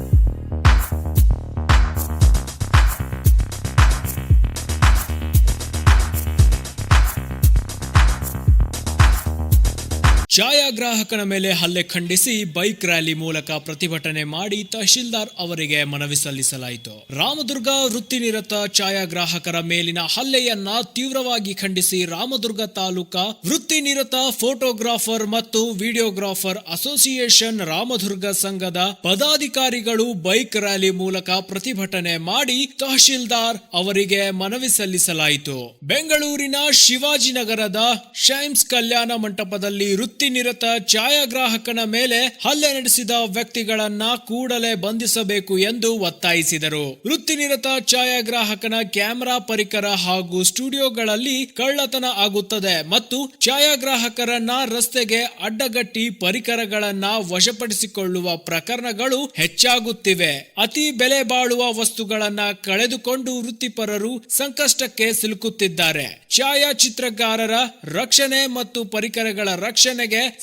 Thank you. ಛಾಯಾಗ್ರಾಹಕನ ಮೇಲೆ ಹಲ್ಲೆ ಖಂಡಿಸಿ ಬೈಕ್ ರ್ಯಾಲಿ ಮೂಲಕ ಪ್ರತಿಭಟನೆ ಮಾಡಿ ತಹಶೀಲ್ದಾರ್ ಅವರಿಗೆ ಮನವಿ ಸಲ್ಲಿಸಲಾಯಿತು. ರಾಮದುರ್ಗ ವೃತ್ತಿನಿರತ ಛಾಯಾಗ್ರಾಹಕರ ಮೇಲಿನ ಹಲ್ಲೆಯನ್ನ ತೀವ್ರವಾಗಿ ಖಂಡಿಸಿ ರಾಮದುರ್ಗ ತಾಲೂಕಾ ವೃತ್ತಿನಿರತ ಫೋಟೋಗ್ರಾಫರ್ ಮತ್ತು ವಿಡಿಯೋಗ್ರಾಫರ್ ಅಸೋಸಿಯೇಷನ್ ರಾಮದುರ್ಗ ಸಂಘದ ಪದಾಧಿಕಾರಿಗಳು ಬೈಕ್ ರ್ಯಾಲಿ ಮೂಲಕ ಪ್ರತಿಭಟನೆ ಮಾಡಿ ತಹಶೀಲ್ದಾರ್ ಅವರಿಗೆ ಮನವಿ ಸಲ್ಲಿಸಲಾಯಿತು. ಬೆಂಗಳೂರಿನ ಶಿವಾಜಿನಗರದ ಶೈಮ್ಸ್ ಕಲ್ಯಾಣ ಮಂಟಪದಲ್ಲಿ ವೃತ್ತಿನಿರತ ಛಾಯಾಗ್ರಾಹಕನ ಮೇಲೆ ಹಲ್ಲೆ ನಡೆಸಿದ ವ್ಯಕ್ತಿಗಳನ್ನ ಕೂಡಲೇ ಬಂಧಿಸಬೇಕು ಎಂದು ಒತ್ತಾಯಿಸಿದರು. ವೃತ್ತಿನಿರತ ಛಾಯಾಗ್ರಾಹಕನ ಕ್ಯಾಮೆರಾ ಪರಿಕರ ಹಾಗೂ ಸ್ಟುಡಿಯೋಗಳಲ್ಲಿ ಕಳ್ಳತನ ಆಗುತ್ತದೆ ಮತ್ತು ಛಾಯಾಗ್ರಾಹಕರನ್ನ ರಸ್ತೆಗೆ ಅಡ್ಡಗಟ್ಟಿ ಪರಿಕರಗಳನ್ನ ವಶಪಡಿಸಿಕೊಳ್ಳುವ ಪ್ರಕರಣಗಳು ಹೆಚ್ಚಾಗುತ್ತಿವೆ. ಅತಿ ಬೆಲೆ ಬಾಳುವ ವಸ್ತುಗಳನ್ನ ಕಳೆದುಕೊಂಡು ವೃತ್ತಿಪರರು ಸಂಕಷ್ಟಕ್ಕೆ ಸಿಲುಕುತ್ತಿದ್ದಾರೆ. ಛಾಯಾಚಿತ್ರಗಾರರ ರಕ್ಷಣೆ ಮತ್ತು ಪರಿಕರಗಳ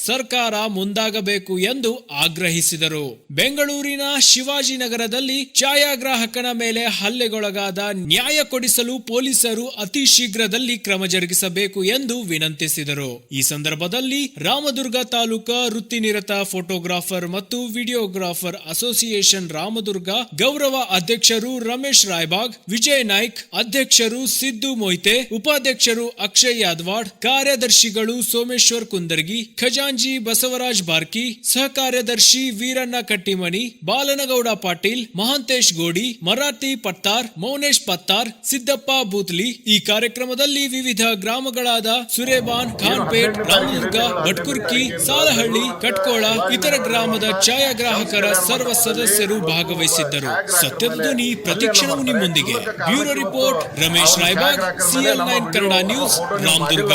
ಸರ್ಕಾರ ಮುಂದಾಗಬೇಕು ಎಂದು ಆಗ್ರಹಿಸಿದರು. ಬೆಂಗಳೂರಿನ ಶಿವಾಜಿನಗರದಲ್ಲಿ ಛಾಯಾಗ್ರಾಹಕನ ಮೇಲೆ ಹಲ್ಲೆಗೊಳಗಾದ ನ್ಯಾಯ ಕೊಡಿಸಲು ಪೊಲೀಸರು ಅತಿ ಶೀಘ್ರದಲ್ಲಿ ಕ್ರಮ ಜರುಗಿಸಬೇಕು ಎಂದು ವಿನಂತಿಸಿದರು. ಈ ಸಂದರ್ಭದಲ್ಲಿ ರಾಮದುರ್ಗ ತಾಲೂಕಾ ವೃತ್ತಿನಿರತ ಫೋಟೋಗ್ರಾಫರ್ ಮತ್ತು ವಿಡಿಯೋಗ್ರಾಫರ್ ಅಸೋಸಿಯೇಷನ್ ರಾಮದುರ್ಗ ಗೌರವ ಅಧ್ಯಕ್ಷರು ರಮೇಶ್ ರಾಯ್ಬಾಗ್, ವಿಜಯ್ ನಾಯ್ಕ್, ಅಧ್ಯಕ್ಷರು ಸಿದ್ದು ಮೊಯ್ತೆ, ಉಪಾಧ್ಯಕ್ಷರು ಅಕ್ಷಯ್ ಯಾದವಾಡ್, ಕಾರ್ಯದರ್ಶಿಗಳು ಸೋಮೇಶ್ವರ್ ಕುಂದರ್ಗಿ ಖಜಾಂಜಿ ಬಸವರಾಜ್ ಬಾರ್ಕಿ ಸಹ ಕಾರ್ಯದರ್ಶಿ ವೀರಣ್ಣ ಕಟ್ಟಿಮಣಿ, ಬಾಲನಗೌಡ ಪಾಟೀಲ್, ಮಹಾಂತೇಶ್ ಗೋಡಿ, ಮರಾಠಿ ಪತ್ತಾರ್, ಮೌನೇಶ್ ಪತ್ತಾರ್, ಸಿದ್ದಪ್ಪ ಬೂತ್ಲಿ. ಈ ಕಾರ್ಯಕ್ರಮದಲ್ಲಿ ವಿವಿಧ ಗ್ರಾಮಗಳಾದ ಸುರೇಬಾನ್, ಖಾನ್ಪೇಟ್, ರಾಮದುರ್ಗ, ಭಟ್ಕುರ್ಕಿ, ಸಾಲಹಳ್ಳಿ, ಕಟ್ಕೋಳ, ಇತರ ಗ್ರಾಮದ ಛಾಯಾಗ್ರಾಹಕರ ಸರ್ವ ಸದಸ್ಯರು ಭಾಗವಹಿಸಿದ್ದರು. ಸತ್ಯದ ಧ್ವನಿ ಪ್ರತಿಕ್ಷಣವು ನಿಮ್ಮೊಂದಿಗೆ. Bureau report, Ramesh Raibag, CL nine Kannada news, Ramdurg.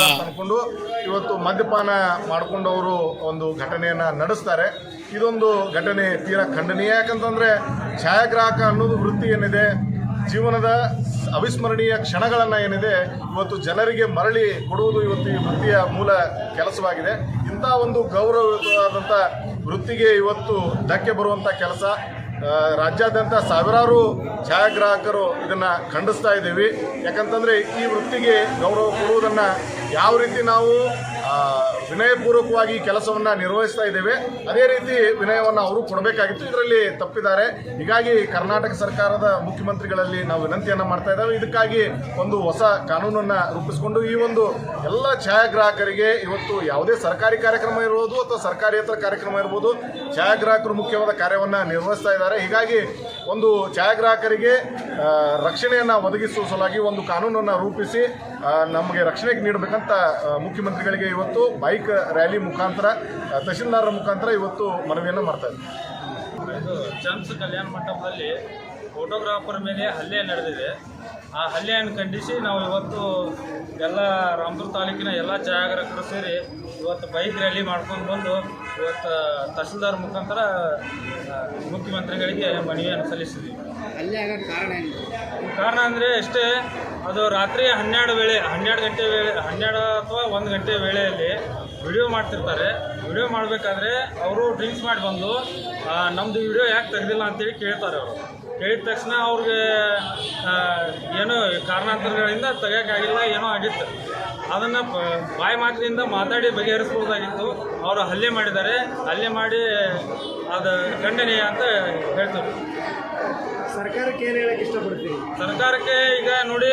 ಇವತ್ತು ಮದ್ಯಪಾನ ಮಾಡಿಕೊಂಡವರು ಒಂದು ಘಟನೆಯನ್ನು ನಡೆಸ್ತಾರೆ. ಇದೊಂದು ಘಟನೆ ತೀರಾ ಖಂಡನೀಯ. ಯಾಕಂತಂದರೆ ಛಾಯಾಗ್ರಾಹಕ ಅನ್ನೋದು ವೃತ್ತಿ ಏನಿದೆ, ಜೀವನದ ಅವಿಸ್ಮರಣೀಯ ಕ್ಷಣಗಳನ್ನು ಏನಿದೆ, ಇವತ್ತು ಜನರಿಗೆ ಮರಳಿ ಕೊಡುವುದು ಇವತ್ತು ಈ ವೃತ್ತಿಯ ಮೂಲ ಕೆಲಸವಾಗಿದೆ. ಇಂಥ ಒಂದು ಗೌರವಯುತವಾದಂಥ ವೃತ್ತಿಗೆ ಇವತ್ತು ಧಕ್ಕೆ ಬರುವಂಥ ಕೆಲಸ. ರಾಜ್ಯಾದ್ಯಂತ ಸಾವಿರಾರು ಛಾಯಾಗ್ರಾಹಕರು ಇದನ್ನು ಖಂಡಿಸ್ತಾ ಇದ್ದೀವಿ. ಯಾಕಂತಂದರೆ ಈ ವೃತ್ತಿಗೆ ಗೌರವ ಕೊಡುವುದನ್ನು ಯಾವ ರೀತಿ ನಾವು ವಿನಯಪೂರ್ವಕವಾಗಿ ಕೆಲಸವನ್ನು ನಿರ್ವಹಿಸ್ತಾ ಇದ್ದೇವೆ. ಅದೇ ರೀತಿ ವಿನಯವನ್ನು ಅವರು ಕೊಡಬೇಕಾಗಿತ್ತು. ಇದರಲ್ಲಿ ತಪ್ಪಿದ್ದಾರೆ. ಹೀಗಾಗಿ ಕರ್ನಾಟಕ ಸರ್ಕಾರದ ಮುಖ್ಯಮಂತ್ರಿಗಳಲ್ಲಿ ನಾವು ವಿನಂತಿಯನ್ನು ಮಾಡ್ತಾ ಇದ್ದೇವೆ. ಇದಕ್ಕಾಗಿ ಒಂದು ಹೊಸ ಕಾನೂನನ್ನು ರೂಪಿಸಿಕೊಂಡು ಈ ಒಂದು ಎಲ್ಲ ಛಾಯಾಗ್ರಾಹಕರಿಗೆ ಇವತ್ತು ಯಾವುದೇ ಸರ್ಕಾರಿ ಕಾರ್ಯಕ್ರಮ ಇರ್ಬೋದು ಅಥವಾ ಸರ್ಕಾರೇತರ ಕಾರ್ಯಕ್ರಮ ಇರ್ಬೋದು, ಛಾಯಾಗ್ರಾಹಕರು ಮುಖ್ಯವಾದ ಕಾರ್ಯವನ್ನು ನಿರ್ವಹಿಸ್ತಾ ಇದ್ದಾರೆ. ಹೀಗಾಗಿ ಒಂದು ಛಾಯಾಗ್ರಾಹಕರಿಗೆ ರಕ್ಷಣೆಯನ್ನ ಒದಗಿಸುವ ಸಲುವಾಗಿ ಒಂದು ಕಾನೂನನ್ನು ರೂಪಿಸಿ ನಮಗೆ ರಕ್ಷಣೆಗೆ ನೀಡಬೇಕಂತ ಮುಖ್ಯಮಂತ್ರಿಗಳಿಗೆ ಇವತ್ತು ಬೈಕ್ ರ್ಯಾಲಿ ಮುಖಾಂತರ ತಹಶೀಲ್ದಾರರ ಮುಖಾಂತರ ಇವತ್ತು ಮನವಿಯನ್ನು ಮಾಡ್ತಾ ಇದ್ದೀವಿ ಇದು ಚಮ್ಸ್ ಕಲ್ಯಾಣ ಮಂಟಪದಲ್ಲಿ ಫೋಟೋಗ್ರಾಫರ್ ಮೇಲೆ ಹಲ್ಲೆ ನಡೆದಿದೆ. ಆ ಹಲ್ಲೆಯನ್ನು ಖಂಡಿಸಿ ನಾವು ಇವತ್ತು ಎಲ್ಲ ರಾಮದುರ್ಗ ತಾಲೂಕಿನ ಎಲ್ಲ ಛಾಯಾಗ್ರಾಹಕರು ಸೇರಿ ಇವತ್ತು ಬೈಕ್ ರ್ಯಾಲಿ ಮಾಡ್ಕೊಂಡು ಬಂದು ಇವತ್ತು ತಹಶೀಲ್ದಾರ್ ಮುಖಾಂತರ ಮುಖ್ಯಮಂತ್ರಿಗಳಿಗೆ ಮನವಿಯನ್ನು ಸಲ್ಲಿಸಿದ್ದೀವಿ ಕಾರಣ ಏನು? ಕಾರಣ ಅಂದರೆ ಇಷ್ಟೇ ಅದು ರಾತ್ರಿ ಹನ್ನೆರಡು ವೇಳೆ ಹನ್ನೆರಡು ಗಂಟೆ ವೇಳೆ ಹನ್ನೆರಡು ಅಥವಾ ಒಂದು ಗಂಟೆ ವೇಳೆಯಲ್ಲಿ ವಿಡಿಯೋ ಮಾಡ್ತಿರ್ತಾರೆ. ವಿಡಿಯೋ ಮಾಡಬೇಕಾದ್ರೆ ಅವರು ಡ್ರಿಂಕ್ಸ್ ಮಾಡಿ ಬಂದು ನಮ್ಮದು ವಿಡಿಯೋ ಯಾಕೆ ತೆಗೆದಿಲ್ಲ ಅಂತೇಳಿ ಕೇಳ್ತಾರೆ ಅವರು. ಕೇಳಿದ ತಕ್ಷಣ ಅವ್ರಿಗೆ ಏನು ಕಾರಣಾಂತರಗಳಿಂದ ತೆಗಿಯೋಕ್ಕಾಗಿಲ್ಲ ಏನೋ ಆಗಿತ್ತು. ಅದನ್ನು ಬಾಯಿ ಮಾತಿನಿಂದ ಮಾತಾಡಿ ಬಗೆಹರಿಸ್ಬೋದಾಗಿತ್ತು. ಅವರು ಹಲ್ಲೆ ಮಾಡಿದ್ದಾರೆ. ಹಲ್ಲೆ ಮಾಡಿ ಅದು ಖಂಡನೀಯ ಅಂತ ಹೇಳ್ತಾರೆ. ಸರ್ಕಾರಕ್ಕೆ ಏನು ಹೇಳಕ್ಕೆ ಇಷ್ಟಪಡ್ತೀವಿ ಸರ್ಕಾರಕ್ಕೆ ಈಗ ನೋಡಿ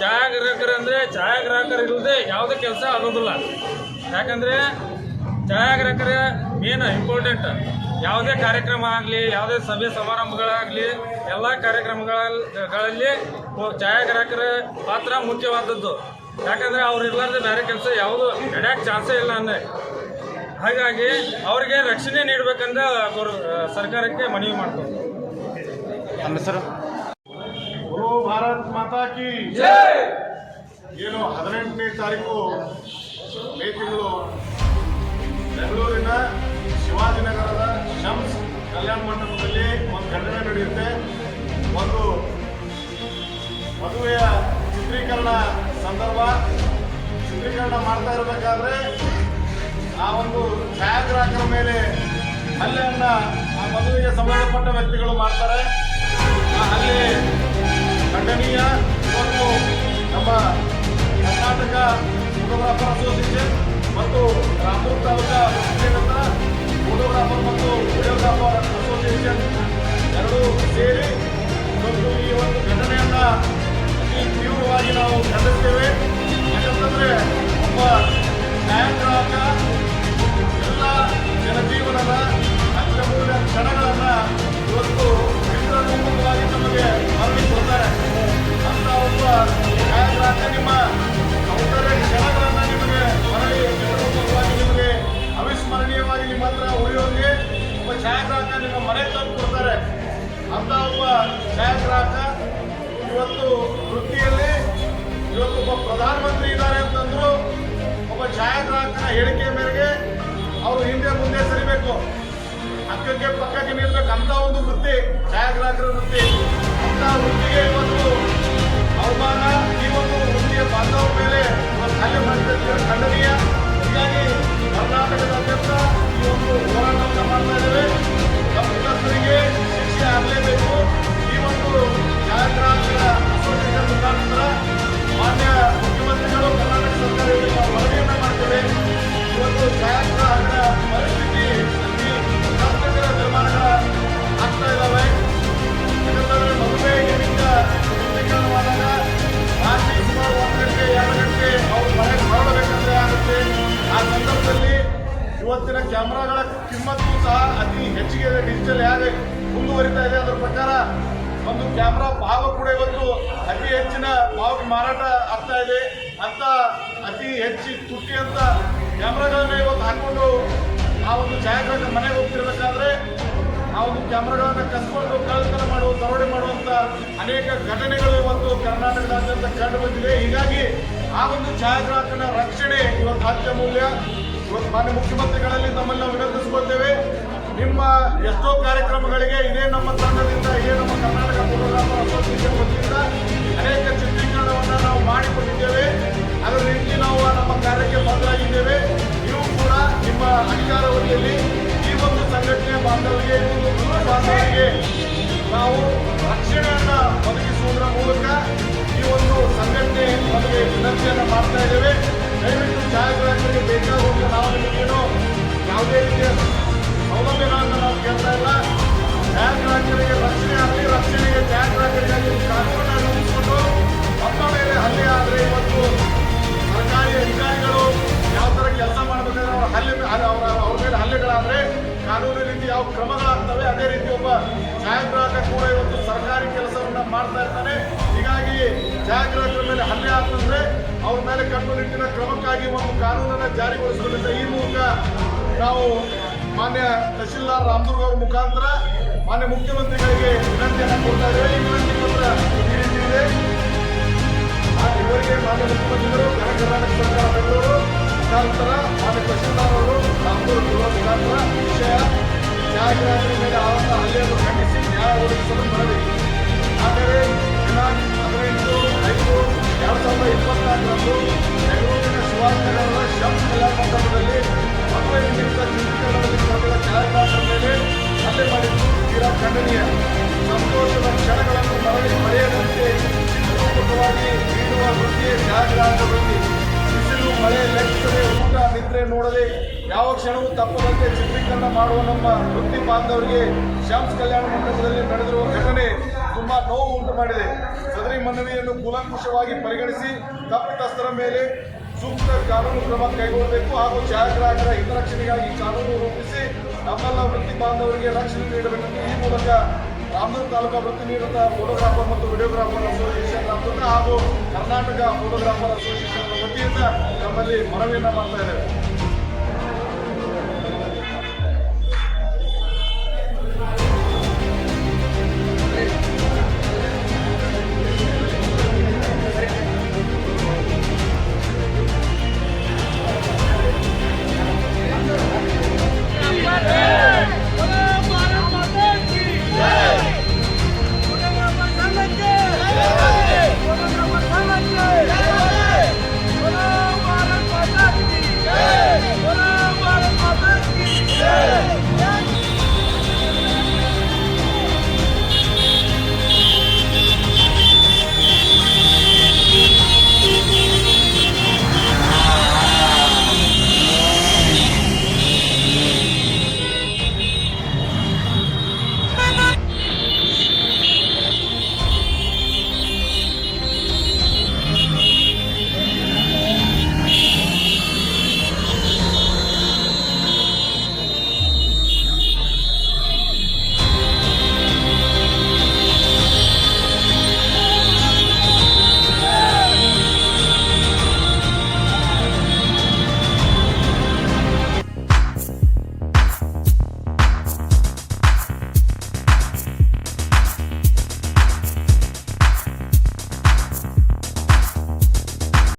ಛಾಯಾಗ್ರಾಹಕರು ಅಂದರೆ ಛಾಯಾಗ್ರಾಹಕರು ಇಲ್ಲದೆ ಯಾವುದೇ ಕೆಲಸ ಆಗೋದಿಲ್ಲ. ಯಾಕಂದರೆ ಛಾಯಾಗ್ರಾಹಕರ ಮೇನ್ ಇಂಪಾರ್ಟೆಂಟ್ ಯಾವುದೇ ಕಾರ್ಯಕ್ರಮ ಆಗಲಿ ಯಾವುದೇ ಸಭೆ ಸಮಾರಂಭಗಳಾಗಲಿ ಎಲ್ಲ ಕಾರ್ಯಕ್ರಮಗಳಲ್ಲಿ ಛಾಯಾಗ್ರಾಹಕರ ಪಾತ್ರ ಮುಖ್ಯವಾದದ್ದು. ಯಾಕಂದರೆ ಅವ್ರು ಇರ್ಲಾರ್ದೆ ಬೇರೆ ಕೆಲಸ ಯಾವುದು ನಡೆಯೋಕ್ಕೆ ಚಾನ್ಸೇ ಇಲ್ಲ ಅಂದರೆ ಹಾಗಾಗಿ ಅವರಿಗೆ ರಕ್ಷಣೆ ನೀಡಬೇಕಂದ್ರೆ ಅವರು ಸರ್ಕಾರಕ್ಕೆ ಮನವಿ ಮಾಡ್ತಾರೆ ಗುರು ಭಾರತ್ ಮಾತಾ ಕಿ ಏನು ಹದಿನೆಂಟನೇ ತಾರೀಕು? ಮೇ ತಿಂಗಳು ಬೆಂಗಳೂರಿನ ಶಿವಾಜಿನಗರದ ಶಮ್ಸ್ ಕಲ್ಯಾಣ ಮಂಟಪದಲ್ಲಿ ಒಂದು ಘಟನೆ ನಡೆಯುತ್ತೆ. ಒಂದು ಮದುವೆಯ ಚಿತ್ರೀಕರಣ ಸಂದರ್ಭ. ಚಿತ್ರೀಕರಣ ಮಾಡ್ತಾ ಇರಬೇಕಾದ್ರೆ ಆ ಒಂದು ಛಾಯಾಗ್ರಾಹಕರ ಮೇಲೆ ಹಲ್ಲೆಯನ್ನ ಆ ಮದುವೆಗೆ ಸಂಬಂಧಪಟ್ಟ ವ್ಯಕ್ತಿಗಳು ಮಾಡ್ತಾರೆ. ಆ ಹಲ್ಲೆ ಖಂಡನೀಯ. ಮತ್ತು ನಮ್ಮ ಕರ್ನಾಟಕ ಫೋಟೋಗ್ರಾಫರ್ ಮತ್ತು ರಾಮೂರ್ ತಾಲೂಕಾ ಫೋಟೋಗ್ರಾಫರ್ ಮತ್ತು ವಿಡಿಯೋಗ್ರಾಫರ್ ಅಸೋಸಿಯೇಷನ್ ಎರಡೂ ಸೇರಿ ಮತ್ತು ಈ ಒಂದು ಘಟನೆಯನ್ನ ಅತಿ ತೀವ್ರವಾಗಿ ನಾವು ಖಂಡಿಸ್ತೇವೆ. ಯಾಕಂತಂದ್ರೆ, ಒಬ್ಬ ನ್ಯಾಯಗ್ರಾಹಕ ಛಾಯಾಗ್ರಾಹಕ ಇವತ್ತು ವೃತ್ತಿಯಲ್ಲಿ ಇವತ್ತು ಒಬ್ಬ ಪ್ರಧಾನಮಂತ್ರಿ ಇದ್ದಾರೆ ಅಂತಂದ್ರು, ಒಬ್ಬ ಛಾಯಾಗ್ರಾಹಕನ ಹೇಳಿಕೆ ಮೇರೆಗೆ ಅವರು ಹಿಂದೆ ಮುಂದೆ ಸರಿಬೇಕು. ಅಕ್ಕಕ್ಕೆ ಪಕ್ಕಕ್ಕೆ ನಿಲ್ಬೇಕು. ಅಂತ ಒಂದು ವೃತ್ತಿ, ಛಾಯಾಗ್ರಾಹಕರ ವೃತ್ತಿ. ಅಂತ ವೃತ್ತಿಗೆ ಇವತ್ತು ಅವಮಾನ, ಈ ಒಂದು ವೃತ್ತಿಯ ಬಾಂಧವರ ಕ್ಯಾಮ್ರಾ ಭಾವ ಕೂಡ ಇವತ್ತು ಅತಿ ಹೆಚ್ಚಿನ ಭಾವಕ್ಕೆ ಮಾರಾಟ ಆಗ್ತಾ ಇದೆ. ಅಂತ ಅತಿ ಹೆಚ್ಚಿ ತುಟ್ಟಿ ಅಂತ ಕ್ಯಾಮ್ರಾಗಳನ್ನ ಇವತ್ತು ಹಾಕೊಂಡು ಆ ಒಂದು ಛಾಯಾಗ್ರಾಹಕ ಮನೆಗೆ ಹೋಗ್ತಿರ್ಬೇಕಾದ್ರೆ ಆ ಒಂದು ಕ್ಯಾಮ್ರಾಗಳನ್ನ ಕಸ್ಕೊಂಡು ಕಳ್ಳತನ ಮಾಡುವ, ದರೋಡೆ ಮಾಡುವಂತ ಅನೇಕ ಘಟನೆಗಳು ಇವತ್ತು ಕರ್ನಾಟಕದಾದ್ಯಂತ ಕಂಡು ಬಂದಿದೆ. ಹೀಗಾಗಿ ಆ ಒಂದು ಛಾಯಾಗ್ರಾಹಕನ ರಕ್ಷಣೆ ಇವತ್ತು ಅತ್ಯಮೂಲ್ಯ ಇವತ್ತು ಮಾನ್ಯ ಮುಖ್ಯಮಂತ್ರಿಗಳಲ್ಲಿ ತಮ್ಮಲ್ಲಿ ನಾವು ವಿನಂತಿಸ್ಕೊಳ್ತೇವೆ. ನಿಮ್ಮ ಎಷ್ಟೋ ಕಾರ್ಯಕ್ರಮಗಳಿಗೆ ಇದೇ ನಮ್ಮ ತಂಡದಿಂದ, ಇದೇ ನಮ್ಮ ಕರ್ನಾಟಕ ಫೋಟೋಗ್ರಾಫರ್ ಅಸೋಸಿಯೇಷನ್ ವತಿಯಿಂದ ಅನೇಕ ಚಿತ್ರೀಕರಣವನ್ನು ನಾವು ಮಾಡಿಕೊಂಡಿದ್ದೇವೆ. ಅದರ ರೀತಿ ನಾವು ನಮ್ಮ ಕಾರ್ಯಕ್ಕೆ ಬದಲಾಗಿದ್ದೇವೆ ನೀವು ಕೂಡ ನಿಮ್ಮ ಅಧಿಕಾರಾವಧಿಯಲ್ಲಿ ಈ ಒಂದು ಸಂಘಟನೆ ಬಾಂಧವರಿಗೆ ಬಾಂಧವರಿಗೆ ನಾವು ರಕ್ಷಣೆಯನ್ನು ಒದಗಿಸುವುದರ ಮೂಲಕ ಈ ಒಂದು ಸಂಘಟನೆ ನಮಗೆ ವಿನಂತಿಯನ್ನು ಮಾಡ್ತಾ ಇದ್ದೇವೆ. ದಯವಿಟ್ಟು ಛಾಯಾಗ್ರಾಹಕರಿಗೆ ಬೇಕಾಗುವಂತೆ ನಾವು ನಿಮಗೇನು ಯಾವುದೇ ರೀತಿಯ ಸೌಲಭ್ಯಗಳನ್ನು ನಾವು ಕೇಳ್ತಾ ಇಲ್ಲ ಛಾಯಾಗ್ರಾಹಕರಿಗೆ ರಕ್ಷಣೆ ಆಗಲಿ ರಕ್ಷಣೆಗೆ ಛಾಯಾಗ್ರಾಹಕರಿಗಾಗಿ ಕಾನೂನನ್ನು ರೂಪಿಸಿಕೊಂಡು ನಮ್ಮ ಮೇಲೆ ಹಲ್ಲೆ ಆದರೆ ಇವತ್ತು ಸರ್ಕಾರಿ ಅಧಿಕಾರಿಗಳು ಯಾವ ಥರ ಕೆಲಸ ಮಾಡಬೇಕಾದ್ರೆ ಅವರ ಹಲ್ಲೆ ಅವರ ಅವ್ರ ಮೇಲೆ ಹಲ್ಲೆಗಳಾದರೆ ಕಾನೂನು ರೀತಿ ಯಾವ ಕ್ರಮಗಳಾಗ್ತವೆ ಅದೇ ರೀತಿ ಒಬ್ಬ ಛಾಯಾಗ್ರಾಹಕ ಕೂಡ ಇವತ್ತು ಸರ್ಕಾರಿ ಕೆಲಸವನ್ನು ಮಾಡ್ತಾ ಇರ್ತಾನೆ ಹೀಗಾಗಿ ಛಾಯಾಗ್ರಾಹಕರ ಮೇಲೆ ಹಲ್ಲೆ ಆಗ್ತಂದ್ರೆ ಅವ್ರ ಮೇಲೆ ಕಟ್ಟುನಿಟ್ಟಿನ ಕ್ರಮಕ್ಕಾಗಿ ಒಂದು ಕಾನೂನನ್ನು ಜಾರಿಗೊಳಿಸೋದ್ರಿಂದ ಈ ಮೂಲಕ ನಾವು ಮಾನ್ಯ ತಹಶೀಲ್ದಾರ್ ರಾಮದುರ್ಗ ಅವರ ಮುಖಾಂತರ ಮಾನ್ಯ ಮುಖ್ಯಮಂತ್ರಿಗಳಿಗೆ ವಿನಂತಿಯನ್ನು ಕೊಡ್ತಾ ಇದ್ದೇವೆ. ಈ ವಿನಂತಿ ಪತ್ರ ಈ ರೀತಿ ಇದೆ. ಆ ಇವರಿಗೆ ಮಾನ್ಯ ಮುಖ್ಯಮಂತ್ರಿಗಳು, ಕರ್ನಾಟಕ ಕರ್ನಾಟಕ ಸರ್ಕಾರ ಬೆಂಗಳೂರು ಮುಖಾಂತರ ಮಾನ್ಯ ತಹಶೀಲ್ದಾರ್ ಅವರು ರಾಮದುರ್ಗ ಮುಖಾಂತರ ವಿಷಯ ನ್ಯಾಯಾಧೀಶರ ಮೇಲೆ ಆದಂತಹ ಹಲ್ಲೆಯನ್ನು ಖಂಡಿಸಿ ನ್ಯಾಯ ಒದಗಿಸಲು ಮನವಿ ಆದರೆ ಹದಿನೆಂಟು ಐದು, ಎರಡು ಸಾವಿರದ ಇಪ್ಪತ್ನಾಲ್ಕರಂದು ಬೆಂಗಳೂರಿನ ಶಿವಾಜಿನಗರದ ಶಂಸ್ ಕಲ್ಯಾಣ ಮಂಟಪದಲ್ಲಿ ಚಿತ್ರೀಕರಣದಲ್ಲಿ ತೊಡಗಿದ ಛಾಯಾಗ್ರಾಹಕರ ಮೇಲೆ ಹಲ್ಲೆ ಮಾಡಿದ್ದು ತೀರಾ ಖಂಡನೀಯ ಸಂತೋಷದ ಕ್ಷಣಗಳನ್ನು ಮರಳಿ ಪಡೆಯದಂತೆ ಚಿತ್ರರೂಪಕವಾಗಿ ನೀಡುವ ವೃತ್ತಿಯೇ ಛಾಯಾಗ್ರಾಹಕ ವೃತ್ತಿ ಮಳೆ ಲೆಕ್ಕದೆ ಊಟ ನಿದ್ರೆ ನೋಡದೆ ಯಾವ ಕ್ಷಣವೂ ತಪ್ಪದಂತೆ ಚಿತ್ರೀಕರಣ ಮಾಡುವ ನಮ್ಮ ವೃತ್ತಿ ಬಾಂಧವರಿಗೆ ಶ್ಯಾಮ್ಸ್ ಕಲ್ಯಾಣ ಮಂಟಪದಲ್ಲಿ ನಡೆದಿರುವ ಘಟನೆ ತುಂಬಾ ನೋವು ಉಂಟು ಮಾಡಿದೆ ಸದರಿ ಮನವಿಯನ್ನು ಕೂಲಂಕುಷವಾಗಿ ಪರಿಗಣಿಸಿ ತಪ್ಪಿತಸ್ಥರ ಮೇಲೆ ಸೂಕ್ತ ಕಾನೂನು ಕ್ರಮ ಕೈಗೊಳ್ಳಬೇಕು ಹಾಗೂ ಛಾಯಾಗ್ರಾಹಕರ ಹಿತರಕ್ಷಣೆಗಾಗಿ ಕಾನೂನು ರೂಪಿಸಿ ನಮ್ಮೆಲ್ಲ ವೃತ್ತಿ ಬಾಂಧವರಿಗೆ ರಕ್ಷಣೆ ನೀಡಬೇಕೆಂದು ಈ ಮೂಲಕ ರಾಮದುರ್ಗ ತಾಲೂಕಾ ವೃತ್ತಿ ನೀಡುತ್ತಾ ಫೋಟೋಗ್ರಾಫರ್ ಮತ್ತು ವಿಡಿಯೋಗ್ರಾಫರ್ ಅಸೋಸಿಯೇಷನ್ ರಾಮದುರ್ಗ ಹಾಗೂ ಕರ್ನಾಟಕ ಫೋಟೋಗ್ರಾಫರ್ ಅಸೋಸಿಯೇಷನ್ ವತಿಯಿಂದ ನಮ್ಮಲ್ಲಿ ಮನವಿಯನ್ನು ಮಾಡ್ತಾ ಇದ್ದೇವೆ